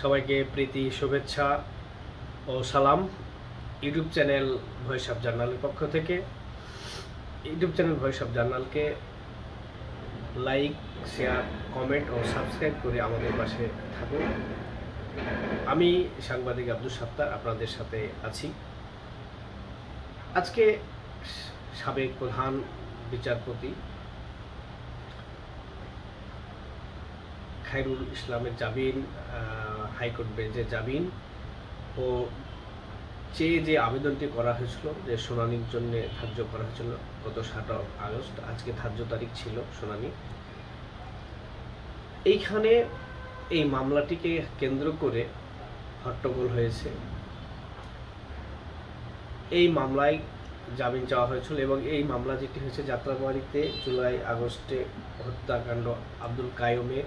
সবাইকে প্রীতি, শুভেচ্ছা ও সালাম। ইউটিউব চ্যানেল ভয়েস অফ জার্নালের পক্ষ থেকে। ইউটিউব চ্যানেল ভয়েস অফ জার্নালকে লাইক, শেয়ার, কমেন্ট ও সাবস্ক্রাইব করে আমাদের পাশে থাকুন। আমি সাংবাদিক আব্দুল সাত্তার, আপনাদের সাথে আছি। আজকে সাবেক প্রধান বিচারপতি খাইরুল ইসলামের জামিন হাইকোর্ট বেঞ্চে জামিন ও চেয়ে যে আবেদনটি করা হয়েছিল, যে শুনানির জন্য ধার্য করা হয়েছিল গত সাত আগস্ট, আজকে ধার্য তারিখ ছিল শুনানি। এইখানে এই মামলাটিকে কেন্দ্র করে হট্টগোল হয়েছে। এই মামলায় জামিন চাওয়া হয়েছিল এবং এই মামলা যেটি হয়েছে যাত্রাবাড়িতে জুলাই আগস্টে হত্যাকাণ্ড আব্দুল কায়ুমের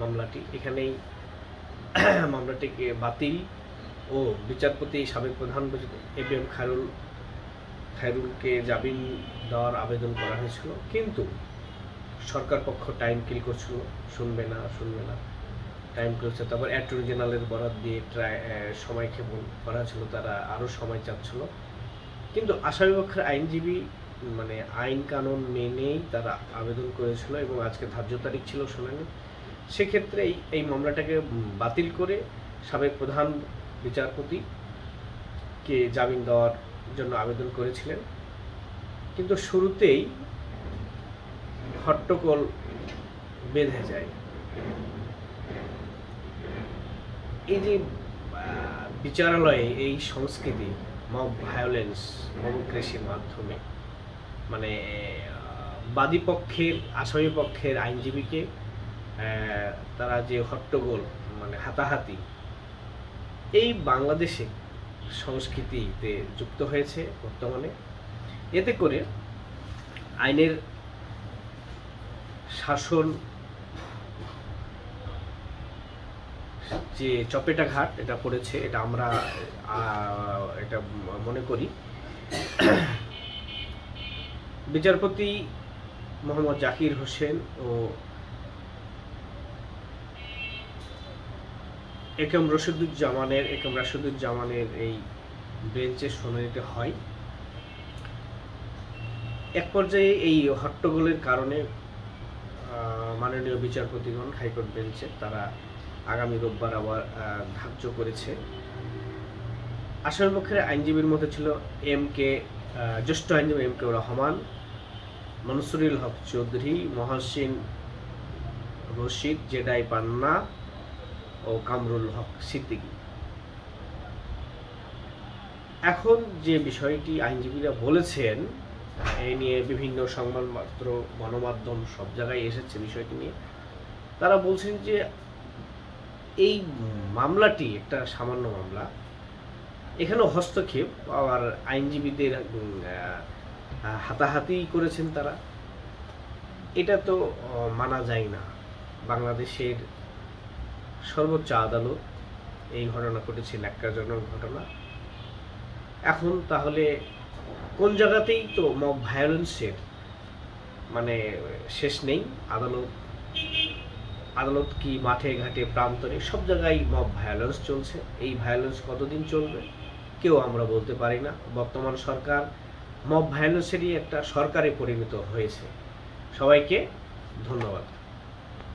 মামলাটি। এখানেই মামলাটিকে বাতিল ও বিচারপতি সাবেক প্রধান এ বি এম খায়রুল, খায়রুলকে জামিন দেওয়ার আবেদন করা হয়েছিল। কিন্তু সরকার পক্ষ টাইম কিল করছিল। শুনবে না শুনবে না। টাইম কিলছে তারপর অ্যাটর্নি জেনারেলের বরাদ দিয়ে ট্রাই সময় ক্ষেপণ করা ছিল তারা আরও সময় চাচ্ছিল। কিন্তু আসামি পক্ষের আইনজীবী মানে আইন কানুন মেনেই তারা আবেদন করেছিল এবং আজকে ধার্য তারিখ ছিল শুনানি। সেক্ষেত্রে এই এই মামলাটাকে বাতিল করে সাবেক প্রধান বিচারপতি কে জামিন দেওয়ার জন্য আবেদন করেছিলেন। কিন্তু শুরুতেই হট্টগোল বেঁধে যায়। এই যে বিচারালয়ে এই সংস্কৃতি মব ভায়োলেন্স মবক্রেসির মাধ্যমে মানে বাদী পক্ষের আসামি পক্ষের আইনজীবীকে তারা যে হট্টগোল মানে হাতাহাতি, এই বাংলাদেশে সংস্কৃতিতে যুক্ত হয়েছে বর্তমানে। এতে করে আইনের শাসন যে চপেটাঘাট, এটা পড়েছে, এটা আমরা এটা মনে করি। বিচারপতি মোহাম্মদ জাকির হোসেন ও একম রশিদুজ্জামানের, একম রাশিদুজ্জামানের এই বেঞ্চে শুনানিতে হয়। এক পর্যায়ে এই হট্টগোলের কারণে মাননীয় বিচারপতিগণ হাইকোর্ট বেঞ্চে তারা আগামী রোববার আবার ধার্য করেছে। আসামিপক্ষের আইনজীবীর মধ্যে ছিল এম কে জ্যেষ্ঠ আইনজীবী M K Rahman, Mansurul Haque Chowdhury, Mohasin Rashid, Z I Panna ও কামরুল হক সিদ্দিকী। এখন যে বিষয়টি আইনজীবীরা বলেছেন এই নিয়ে বিভিন্ন সংবাদপত্র, গণমাধ্যম সব জায়গায় এসেছে বিষয়টি নিয়ে, তারা বলছেন যে এই মামলাটি একটা সামান্য মামলা এখানে হস্তক্ষেপ আবার আইনজীবীদের হাতাহাতি করেছেন তারা। এটা তো মানা যায় না। বাংলাদেশের সর্বোচ্চ আদালত এই ঘটনা ঘটেছে, ন্যাক্কারজনক ঘটনা। এখন তাহলে কোন জায়গাতেই তো মব ভায়োলেন্সের মানে শেষ নেই, আদালত আদালত কি মাঠে ঘাটে প্রান্তরে সব জায়গায় মব ভায়োলেন্স চলছে। এই ভায়োলেন্স কতদিন চলবে, কেউ আমরা বলতে পারি না। বর্তমান সরকার মব ভায়োলেন্সেরই একটা সরকারে পরিণত হয়েছে। সবাইকে ধন্যবাদ।